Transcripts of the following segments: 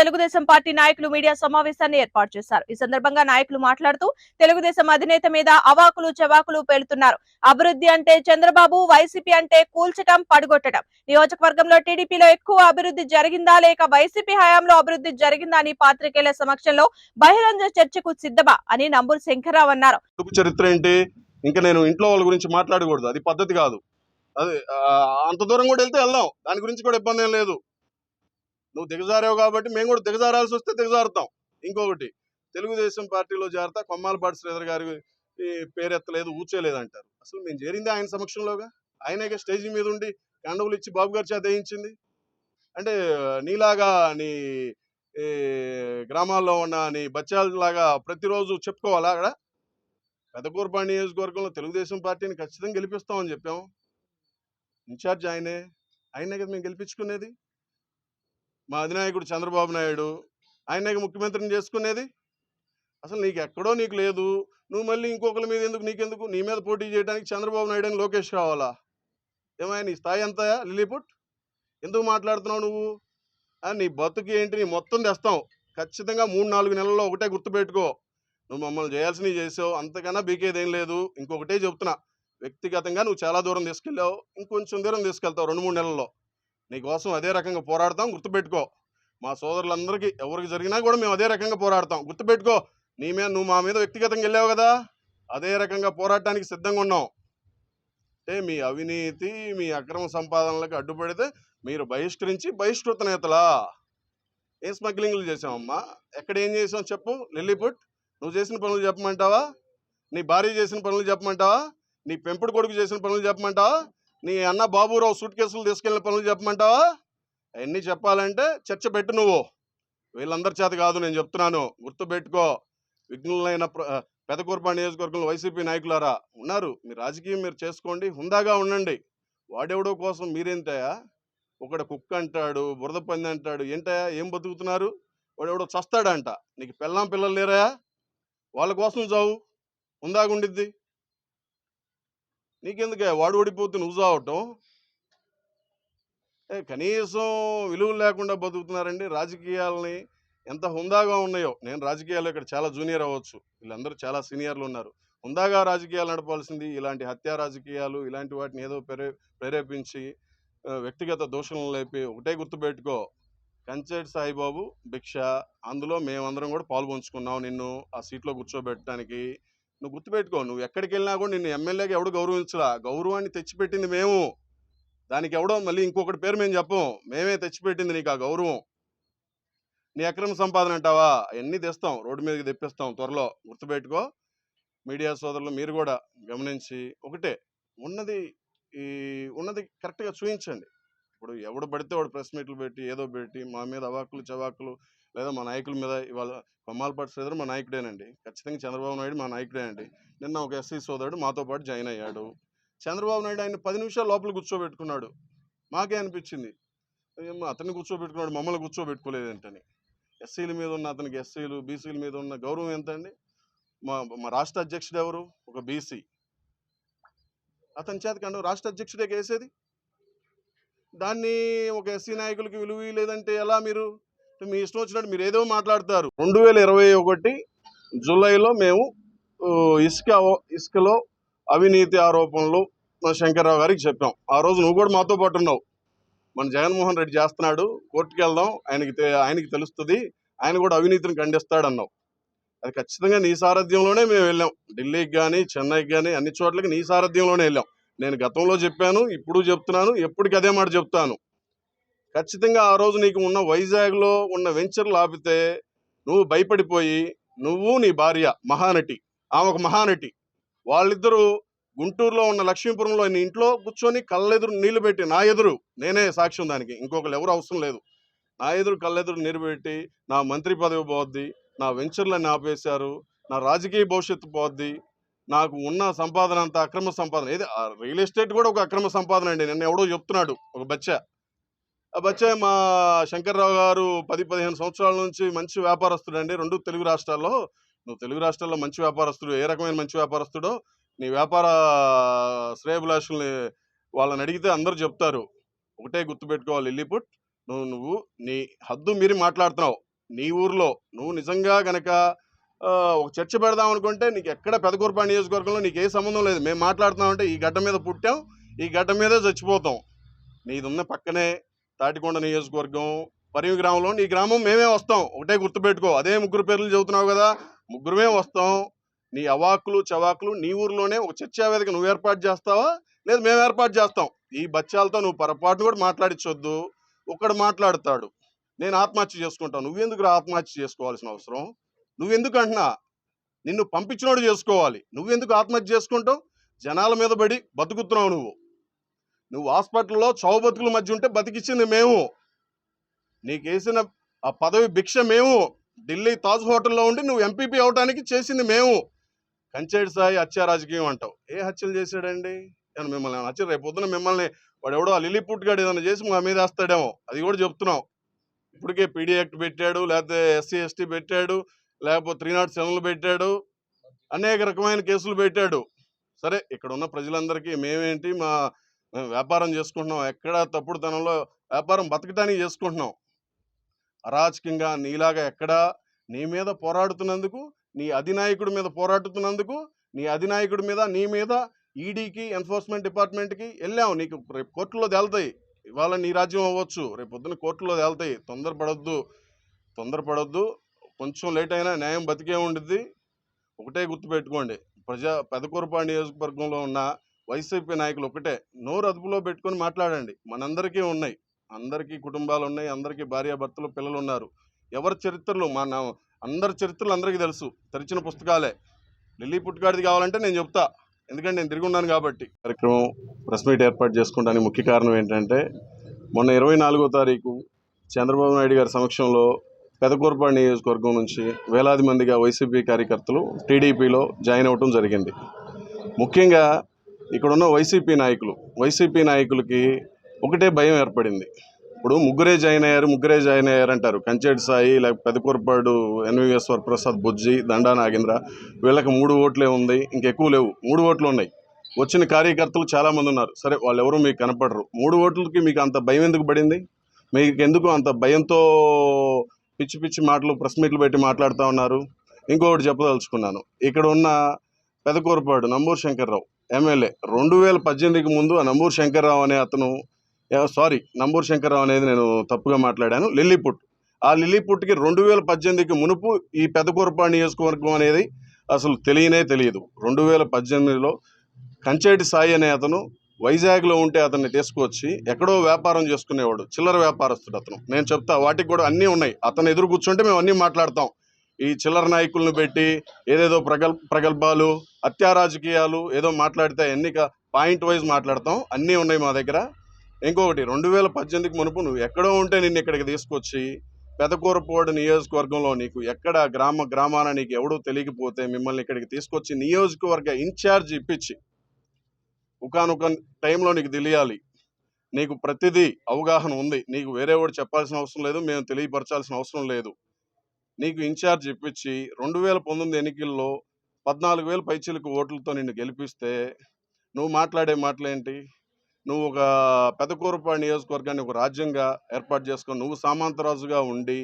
Telugu Desam party నాయకులు media సమావేశాన్ని ఏర్పాటు చేశారు. ఈ సందర్భంగా నాయకులు మాట్లాడుతూ తెలుగుదేశం అధినేత మీద అవాకులు చెవాకులు పేలుతున్నారు. అభివృద్ధి అంటే చంద్రబాబు వైసీపీ అంటే కూల్చటం పడగొట్టడం నియోజకవర్గంలో టీడీపీలో ఎక్కువ అభివృద్ధి జరిగిందా లేక వైసీపీ హయాంలో అభివృద్ధి జరిగిందా అని పాత్రికేయుల సమక్షంలో బహిరంగ చర్చకు సిద్ధమా అని నంబూరు శంకర్రావు అన్నారు. చరిత్ర ఏంటి? ఇంకా నేను ఇంట్లో వాళ్ళ గురించి మాట్లాడకూడదు. అది పద్ధతి కాదు. అది అంత దూరం కూడా వెళ్తే వెళ్దాం. దాని గురించి కూడా ఇబ్బంది ఏం లేదు. నువ్వు దిగజారావు కాబట్టి మేము కూడా దిగజారాల్సి వస్తే దిగజారుతాం. ఇంకొకటి తెలుగుదేశం పార్టీలో చేరతా కొమ్మాలపాటి శ్రీధర్ గారి పేరెత్తలేదు ఊచేలేదు అంటారు అసలు మేము చేరింది ఆయన సమక్షంలోగా? ఆయనగా స్టేజ్ మీద ఉండి కండవులు ఇచ్చి బాబు గారి చేత వేయించింది? అంటే నీలాగా నీ ఈ గ్రామాల్లో ఉన్న నీ బచ్చాలలాగా ప్రతిరోజు చెప్పుకోవాలా అక్కడ? పెదకూరుపాడు నియోజకవర్గంలో తెలుగుదేశం పార్టీని ఖచ్చితంగా గెలిపిస్తామని చెప్పాము. ఇన్ఛార్జ్ ఆయనే. ఆయనే కదా మేము గెలిపించుకునేది? మా అధినాయకుడు చంద్రబాబు నాయుడు ఆయన ముఖ్యమంత్రిని చేసుకునేది. అసలు నీకు ఎక్కడో నీకు లేదు. నువ్వు మళ్ళీ ఇంకొకరి మీద ఎందుకు నీకెందుకు? నీ మీద పోటీ చేయడానికి చంద్రబాబు నాయుడు అని లోకేష్ కావాలా ఏమైనా నీ స్థాయి ఎంత లిలీపుట్ ఎందుకు మాట్లాడుతున్నావు నువ్వు? నీ బతుకు ఏంటి? నీ మొత్తం తెస్తాం. ఖచ్చితంగా మూడు నాలుగు నెలల్లో ఒకటే గుర్తుపెట్టుకో. నువ్వు మమ్మల్ని చేయాల్సినవి చేసావు. అంతకన్నా బీకేదేం లేదు. ఇంకొకటే చెప్తున్నా. వ్యక్తిగతంగా నువ్వు చాలా దూరం తీసుకెళ్ళావు. ఇంకొంచెం దూరం తీసుకెళ్తావు. రెండు మూడు నెలల్లో. నీకోసం అదే రకంగా పోరాడతాం గుర్తుపెట్టుకో. మా సోదరులందరికీ ఎవరికి జరిగినా కూడా మేము అదే రకంగా పోరాడతాం. గుర్తుపెట్టుకో నీ మీద నువ్వు మా మీద వ్యక్తిగతంగా వెళ్ళావు కదా? అదే రకంగా పోరాటానికి సిద్ధంగా ఉన్నాం అంటే మీ అవినీతి మీ అక్రమ సంపాదనలకు అడ్డుపడితే మీరు బహిష్కరించి బహిష్కృత నేతలా. ఏం స్మగ్లింగ్లు చేసామమ్మా ఎక్కడ ఏం చేసావు చెప్పు? లిల్లీపుట్ నువ్వు చేసిన పనులు చెప్పమంటావా? నీ భార్య చేసిన పనులు చెప్పమంటావా? నీ పెంపుడు కొడుకు చేసిన పనులు చెప్పమంటావా? నీ అన్న బాబురావు సూట్ కేసులు తీసుకెళ్ళిన పనులు చెప్పమంటావా? అవన్నీ చెప్పాలంటే చర్చ పెట్టు నువ్వు. వీళ్ళందరి చేత కాదు నేను చెప్తున్నాను. గుర్తుపెట్టుకో. విఘ్నులైన ప్ర- పెదకూర్పా నియోజకవర్గంలో వైసీపీ నాయకులారా ఉన్నారు. మీ రాజకీయం మీరు చేసుకోండి హుందాగా ఉండండి. వాడెవడో కోసం మీరేంటయా ఒకడు కుక్క అంటాడు బురద పంది అంటాడు ఏంటయా ఏం బతుకుతున్నారు? వాడెవడో చస్తాడంట. నీకు పిల్లం పిల్లలు లేరా వాళ్ళ కోసం చావు. ఉందాగుండిద్ది నీకెందుకే? వాడు ఓడిపోతే నువ్వు చావటం? ఏ, కనీసం విలువలు లేకుండా బతుకుతున్నారండి రాజకీయాలని. ఎంత హుందాగా ఉన్నాయో. నేను రాజకీయాల్లో ఇక్కడ చాలా జూనియర్ అవ్వచ్చు. వీళ్ళందరూ చాలా సీనియర్లు ఉన్నారు. హుందాగా రాజకీయాలు నడపాల్సింది ఇలాంటి హత్యా రాజకీయాలు ఇలాంటి వాటిని ఏదో ప్రేరే ప్రేరేపించి వ్యక్తిగత దోషణలు లేపి ఒకటే గుర్తుపెట్టుకో. కంచేటి సాయిబాబు భిక్ష. అందులో మేమందరం కూడా పాల్పంచుకున్నాం నిన్ను ఆ సీట్లో కూర్చోబెట్టడానికి. నువ్వు గుర్తుపెట్టుకో నువ్వు ఎక్కడికి వెళ్ళినా కూడా నిన్ను ఎమ్మెల్యేగా ఎవడు గౌరవించరా గౌరవాన్ని తెచ్చిపెట్టింది మేము. దానికి ఎవడో మళ్ళీ ఇంకొకటి పేరు మేము చెప్పం. మేమే తెచ్చిపెట్టింది నీకు ఆ గౌరవం. నీ అక్రమ సంపాదన అంటావా? అవన్నీ తెస్తాం. రోడ్డు మీదకి తెప్పిస్తాం త్వరలో. గుర్తుపెట్టుకో. మీడియా సోదరులు మీరు కూడా గమనించి ఒకటే ఉన్నది ఈ ఉన్నది కరెక్ట్గా చూపించండి ఇప్పుడు ఎవడు పడితే వాడు ప్రెస్ మీట్లు పెట్టి ఏదో పెట్టి మా మీద అవాకులు చవాకులు లేదా మా నాయకుల మీద ఇవాళ కొమ్మాలపాటి శ్రీధర్ మా నాయకుడేనండి. ఖచ్చితంగా చంద్రబాబు నాయుడు మా నాయకుడేనండి. నిన్న ఒక ఎస్సీ సోదరుడు మాతో పాటు జాయిన్ అయ్యాడు. చంద్రబాబు నాయుడు ఆయన పది నిమిషాలు లోపల కూర్చోబెట్టుకున్నాడు. మాకే అనిపించింది. అతన్ని కూర్చోబెట్టుకున్నాడు మమ్మల్ని కూర్చోబెట్టుకోలేదేంటని. ఎస్సీల మీద ఉన్న అతనికి ఎస్సీలు బీసీల మీద ఉన్న గౌరవం ఎంత అండి మా మా రాష్ట్ర అధ్యక్షుడు ఎవరు? ఒక బీసీ. అతని చేత కండు రాష్ట్ర అధ్యక్షుడే కేసేది? దాన్ని ఒక ఎస్సీ నాయకులకి విలువ లేదంటే ఎలా మీరు? మీ ఇష్టం వచ్చినట్టు మీరు ఏదో మాట్లాడతారు. రెండు వేల ఇరవై ఒకటి జూలైలో మేము ఇసుక ఇసుకలో అవినీతి ఆరోపణలు మన శంకర్రావు గారికి చెప్పాం. ఆ రోజు నువ్వు కూడా మాతో పాటు ఉన్నావు. మన జగన్మోహన్ రెడ్డి చేస్తున్నాడు కోర్టుకి వెళ్దాం ఆయనకి ఆయనకి తెలుస్తుంది ఆయన కూడా అవినీతిని ఖండిస్తాడు అన్నావు అది ఖచ్చితంగా నీ సారథ్యంలోనే మేము వెళ్ళాం. ఢిల్లీకి కానీ చెన్నైకి కానీ అన్ని చోట్లకి నీ సారథ్యంలోనే వెళ్ళాం. నేను గతంలో చెప్పాను ఇప్పుడు చెప్తున్నాను ఎప్పటికీ అదే మాట చెప్తాను. ఖచ్చితంగా ఆ రోజు నీకు ఉన్న వైజాగ్లో ఉన్న వెంచర్లు ఆపితే నువ్వు భయపడిపోయి నువ్వు నీ భార్య మహానటి ఆమె ఒక మహానటి. వాళ్ళిద్దరూ గుంటూరులో ఉన్న లక్ష్మీపురంలో నీ ఇంట్లో కూర్చొని కళ్ళెదురు నీళ్ళు పెట్టి నా ఎదురు నేనే సాక్ష్యం దానికి. ఇంకొకరు ఎవరు అవసరం లేదు. నా ఎదురు కళ్ళెదురు నీరు పెట్టి నా మంత్రి పదవి పోద్ది నా వెంచర్లన్నీ ఆపేశారు నా రాజకీయ భవిష్యత్తు పోద్ది నాకు ఉన్న సంపాదన అంతా అక్రమ సంపాదన. ఏది? ఆ రియల్ ఎస్టేట్ కూడా ఒక అక్రమ సంపాదన అండి. నిన్న ఎవడో చెప్తున్నాడు ఒక బచ్చా. వచ్చే మా శంకర్రావు గారు పది పదిహేను సంవత్సరాల నుంచి మంచి వ్యాపారస్తుడు అండి రెండు తెలుగు రాష్ట్రాల్లో. నువ్వు తెలుగు రాష్ట్రాల్లో మంచి వ్యాపారస్తుడు ఏ రకమైన మంచి వ్యాపారస్తుడో నీ వ్యాపార శ్రేయభిలాషుల్ని వాళ్ళని అడిగితే అందరూ చెప్తారు. ఒకటే గుర్తుపెట్టుకోవాలి ఇల్లిపుట్ నువ్వు నువ్వు నీ హద్దు మీరి మాట్లాడుతున్నావు. నీ ఊర్లో నువ్వు నిజంగా గనక ఒక చర్చ పెడదాం అనుకుంటే నీకు ఎక్కడ పెదకూరపాడు నియోజకవర్గంలో నీకు ఏ సంబంధం లేదు. మేము మాట్లాడుతున్నామంటే ఈ గడ్డ మీద పుట్టాం ఈ గడ్డ మీదే చచ్చిపోతాం. నీదున్న పక్కనే తాటికొండ నియోజకవర్గం పరిమి గ్రామంలో నీ గ్రామం మేమే వస్తాం. ఒకటే గుర్తుపెట్టుకో. అదే ముగ్గురు పేర్లు చెబుతున్నావు కదా ముగ్గురుమే వస్తాం. నీ అవాకులు చవాకులు నీ ఊర్లోనే ఒక చర్చా వేదిక నువ్వు ఏర్పాటు చేస్తావా? లేదు మేము ఏర్పాటు చేస్తాం. ఈ బచ్చాలతో నువ్వు పొరపాటు కూడా మాట్లాడించొద్దు ఒకడు మాట్లాడతాడు. నేను ఆత్మహత్య చేసుకుంటాను. నువ్వెందుకు ఆత్మహత్య చేసుకోవాల్సిన అవసరం? నువ్వెందుకు అంటున్నా? నిన్ను పంపించినోడు చేసుకోవాలి. నువ్వెందుకు ఆత్మహత్య చేసుకుంటావు? జనాల మీద పడి బతుకుతున్నావు నువ్వు. నువ్వు హాస్పిటల్లో చౌబతుకుల మధ్య ఉంటే బతికిచ్చింది మేము. నీకేసిన ఆ పదవి భిక్ష మేము. ఢిల్లీ తాజ్ హోటల్లో ఉండి నువ్వు ఎంపీపీ అవడానికి చేసింది మేము. కంచేడి సాయి హత్య రాజకీయం అంటావు. ఏ హత్యలు చేశాడండి? నేను మిమ్మల్ని హత్య? రేపు పొద్దున మిమ్మల్ని వాడు ఎవడో ఆ లిలీపుట్ గాడు ఏదైనా చేసి మా మీద వేస్తాడేమో. అది కూడా చెప్తున్నాం ఇప్పటికే పీడీ యాక్ట్ పెట్టాడు లేకపోతే ఎస్సీ ఎస్టీ పెట్టాడు లేకపోతే త్రీ నాట్ సెవెన్లు పెట్టాడు అనేక రకమైన కేసులు పెట్టాడు. సరే ఇక్కడ ఉన్న ప్రజలందరికీ మేమేంటి మా వ్యాపారం చేసుకుంటున్నాం ఎక్కడ తప్పుడుతనంలో వ్యాపారం బతకటానికి చేసుకుంటున్నాం అరాచకంగా నీలాగా ఎక్కడా నీ మీద పోరాడుతున్నందుకు నీ అధినాయకుడి మీద పోరాడుతున్నందుకు నీ అధినాయకుడి మీద నీ మీద ఈడీకి ఎన్ఫోర్స్మెంట్ డిపార్ట్మెంట్కి వెళ్ళావు. నీకు రేపు కోర్టులో తేలుతాయి. ఇవాళ నీ రాజ్యం అవ్వచ్చు. రేపు పొద్దున కోర్టులో తేలుతాయి. తొందరపడొద్దు. తొందరపడొద్దు. కొంచెం లేట్ అయినా న్యాయం బతికే ఉండిద్ది. ఒకటే గుర్తుపెట్టుకోండి ప్రజా పెదకూరపాడు నియోజకవర్గంలో ఉన్న వైసీపీ నాయకులు ఒకటే నోరు అదుపులో పెట్టుకొని మాట్లాడండి. మనందరికీ ఉన్నాయి. అందరికీ కుటుంబాలు ఉన్నాయి. అందరికీ భార్యాభర్తలు పిల్లలు ఉన్నారు ఎవరి చరిత్రలు? మన అందరి చరిత్రలు అందరికీ తెలుసు. తెరిచిన పుస్తకాలే. ఢిల్లీ పుట్టుగాడిది కావాలంటే నేను చెప్తా. ఎందుకంటే నేను తిరిగి ఉన్నాను కాబట్టి. కార్యక్రమం ప్రెస్ మీట్ ఏర్పాటు చేసుకోవడానికి ముఖ్య కారణం ఏంటంటే మొన్న ఇరవై నాలుగో తారీఖు చంద్రబాబు నాయుడు గారి సమక్షంలో పెదకూరపాడు నియోజకవర్గం నుంచి వేలాది మందిగా వైసీపీ కార్యకర్తలు టీడీపీలో జాయిన్ అవ్వటం జరిగింది. ముఖ్యంగా ఇక్కడున్న వైసీపీ నాయకులు వైసీపీ నాయకులకి ఒకటే భయం ఏర్పడింది. ఇప్పుడు ముగ్గురే జాయిన్ అయ్యారు ముగ్గురే జాయిన్ అయ్యారు అంటారు కంచేటి సాయి లేకపోతే పెదకూరపాడు ఎన్విఎస్ వరప్రసాద్ బుజ్జి దండా నాగేంద్ర వీళ్ళకి మూడు ఓట్లే ఉంది ఇంకెక్కువ లేవు. మూడు ఓట్లు ఉన్నాయి. వచ్చిన కార్యకర్తలు చాలామంది ఉన్నారు. సరే వాళ్ళు ఎవరు మీకు కనపడరు. మూడు ఓట్లకి మీకు అంత భయం ఎందుకు పడింది? మీకు ఎందుకు అంత భయంతో పిచ్చి పిచ్చి మాటలు ప్రెస్ మీట్లు పెట్టి మాట్లాడుతూ ఉన్నారు? ఇంకొకటి చెప్పదలుచుకున్నాను. ఇక్కడ ఉన్న పెదకూరపాడు నంబూరు శంకర్రావు ఎమ్మెల్యే. రెండు వేల పద్దెనిమిదికి ముందు ఆ నంబూరు శంకర్రావు అనే అతను సారీ నంబూరు శంకర్రావు అనేది నేను తప్పుగా మాట్లాడాను లిల్లీపుట్ ఆ లిల్లీపుట్కి రెండు వేల పద్దెనిమిదికి మునుపు ఈ పెదకూరపాడు నియోజకవర్గం అనేది అసలు తెలియనే తెలియదు. రెండు వేల పద్దెనిమిదిలో కంచేటి సాయి అనే అతను వైజాగ్లో ఉంటే అతన్ని తీసుకొచ్చి ఎక్కడో వ్యాపారం చేసుకునేవాడు చిల్లర వ్యాపారస్తుడు అతను. నేను చెప్తా వాటికి కూడా అన్నీ ఉన్నాయి. అతను ఎదురు కూర్చుంటే మేము అన్నీ మాట్లాడతాం. ఈ చిల్లర నాయకులను పెట్టి ఏదేదో ప్రగల్ ప్రగల్భాలు హత్యా రాజకీయాలు ఏదో మాట్లాడితే ఎన్నిక పాయింట్ వైజ్ మాట్లాడతాం. అన్నీ ఉన్నాయి మా దగ్గర. ఇంకొకటి రెండు వేల పద్దెనిమిదికి మునుపు నువ్వు ఎక్కడో ఉంటే నిన్ను ఇక్కడికి తీసుకొచ్చి పెదకూరపోడు నియోజకవర్గంలో నీకు ఎక్కడ గ్రామ గ్రామాన నీకు ఎవడూ తెలియకపోతే మిమ్మల్ని ఇక్కడికి తీసుకొచ్చి నియోజకవర్గ ఇన్ఛార్జ్ ఇప్పించి ఒకనొక టైంలో నీకు తెలియాలి. నీకు ప్రతిదీ అవగాహన ఉంది. నీకు వేరే వాడు చెప్పాల్సిన అవసరం లేదు మేము తెలియపరచాల్సిన అవసరం లేదు. నీకు ఇన్ఛార్జ్ ఇప్పించి రెండు వేల పంతొమ్మిది ఎన్నికల్లో పద్నాలుగు వేలు పైచీలకు ఓట్లతో నిన్ను గెలిపిస్తే నువ్వు మాట్లాడే మాటలేంటి? నువ్వు ఒక పెదకూరపాడు నియోజకవర్గాన్ని ఒక రాజ్యంగా ఏర్పాటు చేసుకొని నువ్వు సామంతరాజుగా ఉండి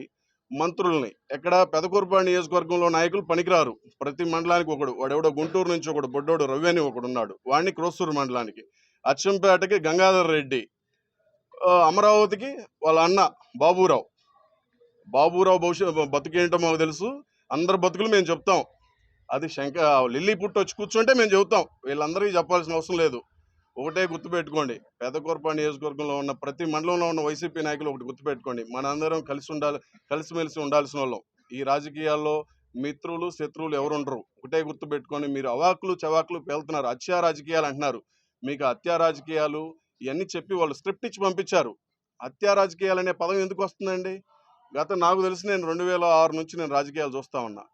మంత్రుల్ని ఎక్కడ పెదకూరపాడు నియోజకవర్గంలో నాయకులు పనికిరారు. ప్రతి మండలానికి ఒకడు వాడెవడో గుంటూరు నుంచి ఒకడు బొడ్డోడు రవి అని ఒకడు ఉన్నాడు. వాడిని క్రోసూరు మండలానికి. అచ్చంపేటకి గంగాధర్ రెడ్డి అమరావతికి వాళ్ళ అన్న బాబూరావు. బాబూరావు భవిష్యత్ బతుకేంటో మాకు తెలుసు. అందరి బతుకులు మేము చెప్తాం. అది శంక లిల్లీ పుట్టి వచ్చి కూర్చుంటే మేము చెబుతాం వీళ్ళందరికీ చెప్పాల్సిన అవసరం లేదు. ఒకటే గుర్తుపెట్టుకోండి పెదకూరపాడు నియోజకవర్గంలో ఉన్న ప్రతి మండలంలో ఉన్న వైసీపీ నాయకులు ఒకటి గుర్తుపెట్టుకోండి. మనందరం కలిసి ఉండాలి కలిసిమెలిసి ఉండాల్సిన వాళ్ళం. ఈ రాజకీయాల్లో మిత్రులు శత్రువులు ఎవరుండరు. ఒకటే గుర్తుపెట్టుకొని మీరు అవాకులు చవాకులు పేలుతున్నారు హత్యా రాజకీయాలు అంటున్నారు. మీకు హత్యా రాజకీయాలు ఇవన్నీ చెప్పి వాళ్ళు స్క్రిప్ట్ ఇచ్చి పంపించారు. హత్యా రాజకీయాలు అనే పదం ఎందుకు వస్తుందండి? గత నాకు తెలిసి నేను రెండు వేల ఆరు నుంచి నేను రాజకీయాలు చూస్తా ఉన్నా.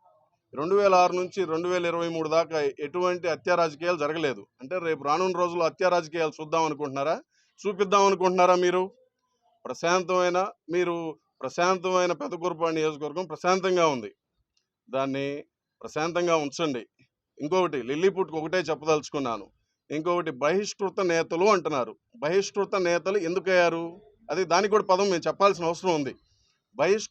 రెండు వేల ఆరు నుంచి రెండు వేల ఇరవై మూడు దాకా ఎటువంటి హత్యా రాజకీయాలు జరగలేదు. అంటే రేపు రానున్న రోజుల్లో హత్యా రాజకీయాలు చూద్దాం అనుకుంటున్నారా? చూపిద్దాం అనుకుంటున్నారా మీరు? ప్రశాంతమైన మీరు ప్రశాంతమైన పెదకూరపాడు నియోజకవర్గం ప్రశాంతంగా ఉంది. దాన్ని ప్రశాంతంగా ఉంచండి. ఇంకొకటి లిల్లీపుట్కి ఒకటే చెప్పదలుచుకున్నాను. ఇంకొకటి బహిష్కృత నేతలు అంటున్నారు. బహిష్కృత నేతలు ఎందుకయ్యారు? అది దానికి కూడా పదం మేము చెప్పాల్సిన అవసరం ఉంది. బహిష్కృత